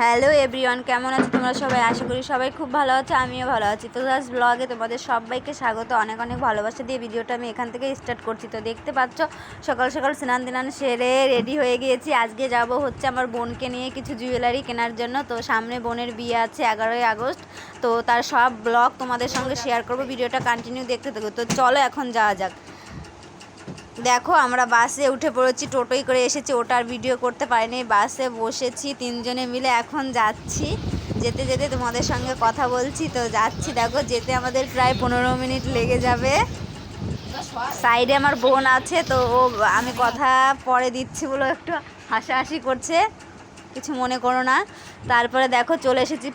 Hello everyone, কেমন আছো তোমরা সবাই? আশা করি সবাই খুব ভালো আছো, আমিও ভালো আছি। তো জাস্ট ব্লগে তোমাদের সবাইকে স্বাগত, অনেক অনেক ভালোবাসা দিয়ে ভিডিওটা আমি এখান থেকে স্টার্ট করছি। তো দেখতে পাচ্ছ, সকাল সকাল স্নান দিনান সেরে রেডি হয়ে গিয়েছি। আজকে যাব হচ্ছে আমার বোনকে নিয়ে কিছু জুয়েলারি কেনার জন্য। তো সামনে বোনের বিয়ে আছে এগারোই আগস্ট। তো তার সব ব্লগ তোমাদের সঙ্গে শেয়ার করব, ভিডিওটা কন্টিনিউ দেখতে থাকো। তো চলো এখন যাওয়া যাক। দেখো, আমরা বাসে উঠে পড়েছি, টোটোই করে এসেছি ওটার ভিডিও করতে পারিনি। বাসে বসেছি, তিনজনে মিলে এখন যাচ্ছি। যেতে যেতে তোমাদের সঙ্গে কথা বলছি, তো যাচ্ছি। দেখো, যেতে আমাদের প্রায় পনেরো মিনিট লেগে যাবে। সাইডে আমার বোন আছে, তো ও, আমি কথা পরে দিচ্ছি বলে একটু হাসাহাসি করছে। কিছু মনে করো না। তারপরে দেখো চলে এসেছি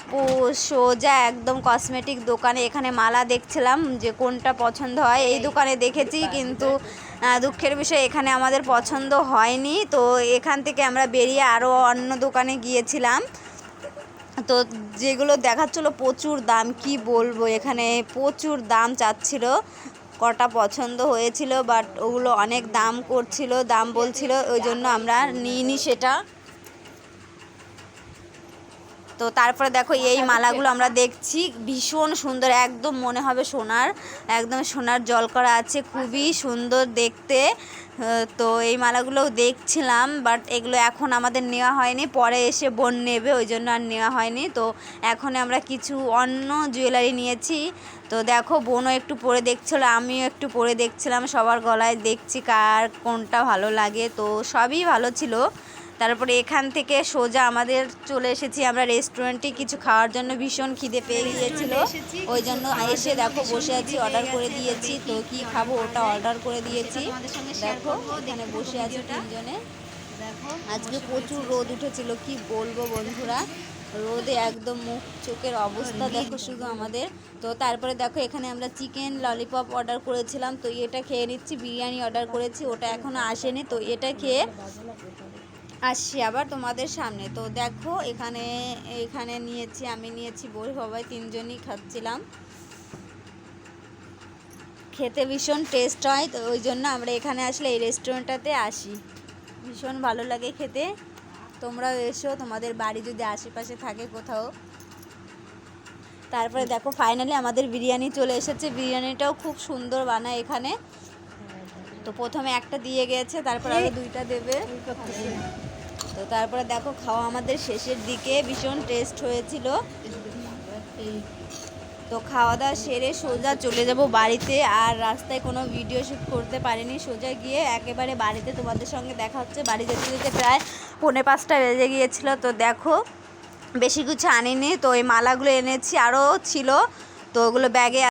সোজা একদম কসমেটিক দোকানে। এখানে মালা দেখছিলাম যে কোনটা পছন্দ হয়। এই দোকানে দেখেছি কিন্তু দুঃখের বিষয় এখানে আমাদের পছন্দ হয়নি। তো এখান থেকে আমরা বেরিয়ে আরও অন্য দোকানে গিয়েছিলাম। তো যেগুলো দেখাচ্ছিলো প্রচুর দাম, কি বলব? এখানে প্রচুর দাম চাচ্ছিল। কটা পছন্দ হয়েছিল বাট ওগুলো অনেক দাম করছিল, দাম বলছিল, ওই জন্য আমরা নিইনি সেটা। তো তারপরে দেখো এই মালাগুলো আমরা দেখছি। ভীষণ সুন্দর একদম মনে হবে সোনার একদম সোনার জল করা আছে খুবই সুন্দর দেখতে। তো এই মালাগুলোও দেখছিলাম বাট এগুলো এখন আমাদের নেওয়া হয়নি। পরে এসে বোন নেবে ওই জন্য আর নেওয়া হয়নি। তো এখন আমরা কিছু অন্য জুয়েলারি নিয়েছি। তো দেখো বোনও একটু পরে দেখছিল আমিও একটু পরে দেখছিলাম সবার গলায় দেখছি কার কোনটা ভালো লাগে। তো সবই ভালো ছিল। তারপরে এখান থেকে সোজা আমাদের চলে এসেছি আমরা রেস্টুরেন্টে কিছু খাওয়ার জন্য ভীষণ খিদে পেয়ে গিয়েছিল। ওই জন্য এসে দেখো বসে আছি অর্ডার করে দিয়েছি তো কি খাব ওটা অর্ডার করে দিয়েছি। দেখো এখানে বসে আছি তিনজনে। আজকে প্রচুর রোদ উঠেছিল কি বলব বন্ধুরা? রোদে একদম মুখ চোখের অবস্থা দেখো শুধু আমাদের। তো তারপরে দেখো এখানে আমরা চিকেন ললিপপ অর্ডার করেছিলাম তো এটা খেয়ে নিচ্ছি বিরিয়ানি অর্ডার করেছি ওটা এখনও আসেনি তো এটা খেয়ে আসছি আবার তোমাদের সামনে। তো দেখো, এখানে এখানে নিয়েছি, আমি নিয়েছি বই সবাই তিনজনই খাচ্ছিলাম। খেতে ভীষণ টেস্ট হয়, তো ওই জন্য আমরা এখানে আসলে এই রেস্টুরেন্টটাতে আসি। ভীষণ ভালো লাগে খেতে। তোমরাও এসো, তোমাদের বাড়ি যদি আশেপাশে থাকে কোথাও। তারপরে দেখো ফাইনালি আমাদের বিরিয়ানি চলে এসেছে। বিরিয়ানিটাও খুব সুন্দর বানায় এখানে। তো প্রথমে একটা দিয়ে গেছে, তারপর আরও দুইটা দেবে। তো তারপরে দেখো, খাওয়া আমাদের শেষের দিকে, ভীষণ টেস্ট হয়েছিল। তো খাওয়া দাওয়া সেরে সোজা চলে যাব বাড়িতে, আর রাস্তায় কোনো ভিডিও শ্যুট করতে পারিনি। সোজা গিয়ে একেবারে বাড়িতে তোমাদের সঙ্গে দেখা হচ্ছে। বাড়ি যেতে যেতে প্রায় পৌনে পাঁচটা বেজে গিয়েছিল। তো দেখো, বেশি কিছু আনিনি। তো এই মালাগুলো এনেছি আরও ছিল। তো ওগুলো ব্যাগে